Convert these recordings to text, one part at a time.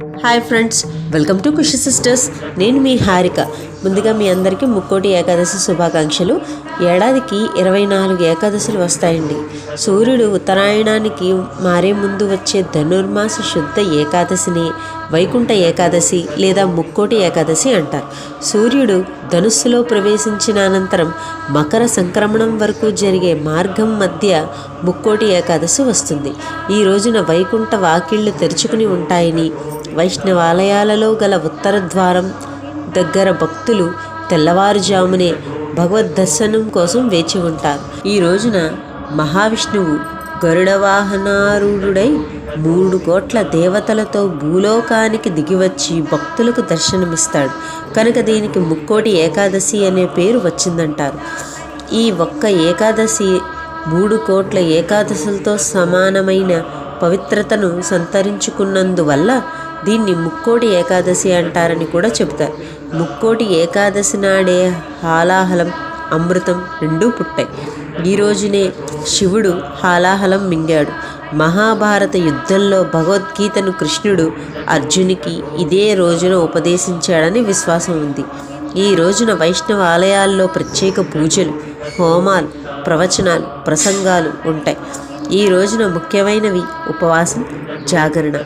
Hi friends welcome to Khushi sisters. నేను మీ హారిక. ముందుగా మీ అందరికీ ముక్కోటి ఏకాదశి శుభాకాంక్షలు. ఏడాదికి ఇరవై నాలుగు ఏకాదశులు వస్తాయండి. సూర్యుడు ఉత్తరాయణానికి మారే ముందు వచ్చే ధనుర్మాస శుద్ధ ఏకాదశిని వైకుంఠ ఏకాదశి లేదా ముక్కోటి ఏకాదశి అంటారు. సూర్యుడు ధనుస్సులో ప్రవేశించిన అనంతరం మకర సంక్రమణం వరకు జరిగే మార్గం మధ్య ముక్కోటి ఏకాదశి వస్తుంది. ఈ రోజున వైకుంఠ వాకిళ్ళు తెరుచుకుని ఉంటాయని వైష్ణవాలయాలలో గల ఉత్తర ద్వారం దగ్గర భక్తులు తెల్లవారుజామునే భగవద్ దర్శనం కోసం వేచి ఉంటారు. ఈ రోజున మహావిష్ణువు గరుడవాహనారూఢుడై మూడు కోట్ల దేవతలతో భూలోకానికి దిగివచ్చి భక్తులకు దర్శనమిస్తాడు. కనుక దీనికి ముక్కోటి ఏకాదశి అనే పేరు వచ్చిందంటారు. ఈ ఒక్క ఏకాదశి మూడు కోట్ల ఏకాదశులతో సమానమైన పవిత్రతను సంతరించుకున్నందువల్ల దీన్ని ముక్కోటి ఏకాదశి అంటారని కూడా చెబుతారు. ముక్కోటి ఏకాదశి నాడే హాలాహలం అమృతం రెండూ పుట్టాయి. ఈ రోజునే శివుడు హాలాహలం మింగాడు. మహాభారత యుద్ధంలో భగవద్గీతను కృష్ణుడు అర్జునికి ఇదే రోజున ఉపదేశించాడని విశ్వాసం ఉంది. ఈ రోజున వైష్ణవ ఆలయాల్లో ప్రత్యేక పూజలు హోమాలు ప్రవచనాలు ప్రసంగాలు ఉంటాయి. ఈ రోజున ముఖ్యమైనవి ఉపవాసం జాగరణ.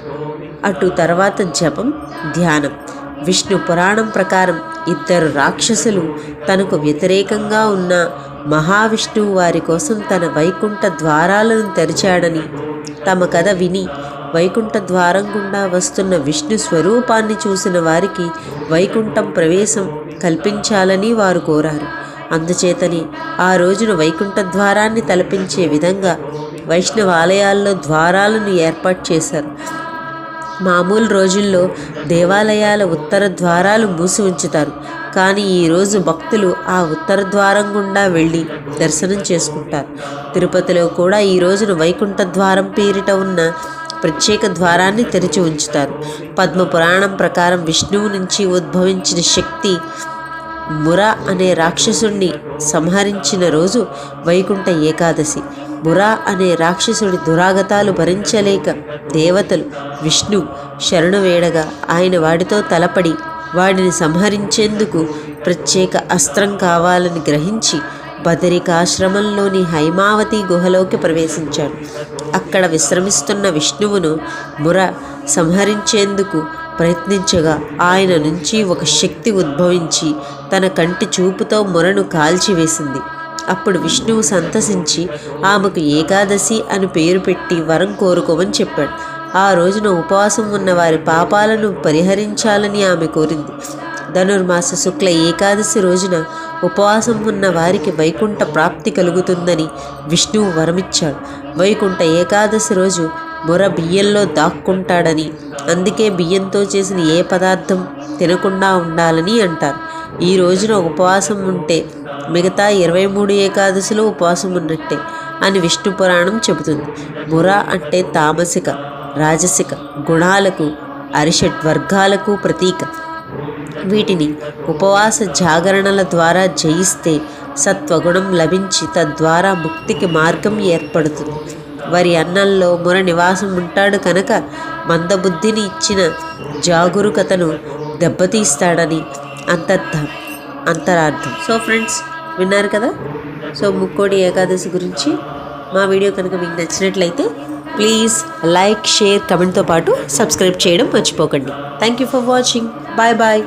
అటు తర్వాత జపం ధ్యానం. విష్ణు పురాణం ప్రకారం ఇద్దరు రాక్షసులు తనకు వ్యతిరేకంగా ఉన్న మహావిష్ణువు వారి కోసం తన వైకుంఠ ద్వారాలను తెరిచాడని తమ కథ విని వైకుంఠ ద్వారం గుండా వస్తున్న విష్ణు స్వరూపాన్ని చూసిన వారికి వైకుంఠం ప్రవేశం కల్పించాలని వారు కోరారు. అందుచేతని ఆ రోజున వైకుంఠ ద్వారాన్ని తలపించే విధంగా వైష్ణవ ఆలయాల్లో ద్వారాలను ఏర్పాటు చేశారు. మామూలు రోజుల్లో దేవాలయాల ఉత్తర ద్వారాలు మూసి ఉంచుతారు. కానీ ఈరోజు భక్తులు ఆ ఉత్తర ద్వారం గుండా వెళ్ళి దర్శనం చేసుకుంటారు. తిరుపతిలో కూడా ఈ రోజున వైకుంఠ ద్వారం పేరిట ఉన్న ప్రత్యేక ద్వారాన్ని తెరిచి ఉంచుతారు. పద్మ పురాణం ప్రకారం విష్ణువు నుంచి ఉద్భవించిన శక్తి ముర అనే రాక్షసుణ్ణి సంహరించిన రోజు వైకుంఠ ఏకాదశి. మురా అనే రాక్షసుడి దురాగతాలు భరించలేక దేవతలు విష్ణు శరణు వేడగా ఆయన వాడితో తలపడి వాడిని సంహరించేందుకు ప్రత్యేక అస్త్రం కావాలని గ్రహించి బదరికాశ్రమంలోని హైమావతి గుహలోకి ప్రవేశించాడు. అక్కడ విశ్రమిస్తున్న విష్ణువును ముర సంహరించేందుకు ప్రయత్నించగా ఆయన నుంచి ఒక శక్తి ఉద్భవించి తన కంటి చూపుతో మురను కాల్చివేసింది. అప్పుడు విష్ణువు సంతసించి ఆమెకు ఏకాదశి అని పేరు పెట్టి వరం కోరుకోమని చెప్పాడు. ఆ రోజున ఉపవాసం ఉన్న వారి పాపాలను పరిహరించాలని ఆమె కోరింది. ధనుర్మాస శుక్ల ఏకాదశి రోజున ఉపవాసం ఉన్న వారికి వైకుంఠ ప్రాప్తి కలుగుతుందని విష్ణువు వరమిచ్చాడు. వైకుంఠ ఏకాదశి రోజు ముర బియ్యంలో దాక్కుంటాడని అందుకే బియ్యంతో చేసిన ఏ పదార్థం తినకుండా ఉండాలని అంటారు. ఈ రోజున ఉపవాసం ఉంటే మిగతా ఇరవై మూడు ఏకాదశిలో ఉపవాసం ఉన్నట్టే అని విష్ణు పురాణం చెబుతుంది. ముర అంటే తామసిక రాజసిక గుణాలకు అరిషడ్ వర్గాలకు ప్రతీక. వీటిని ఉపవాస జాగరణల ద్వారా జయిస్తే సత్వగుణం లభించి తద్వారా ముక్తికి మార్గం ఏర్పడుతుంది. వారి అన్నంలో ముర నివాసం ఉంటాడు కనుక మందబుద్ధిని ఇచ్చిన జాగరూకతను దెబ్బతీస్తాడని అంతర్థం అంతరార్థం. సో ఫ్రెండ్స్ విన్నారు కదా? సో ముక్కోడి ఏకాదశి గురించి మా వీడియో కనుక మీకు నచ్చినట్లయితే ప్లీజ్ లైక్ షేర్ కమెంట్తో పాటు సబ్స్క్రైబ్ చేయడం మర్చిపోకండి. Thank you for watching bye bye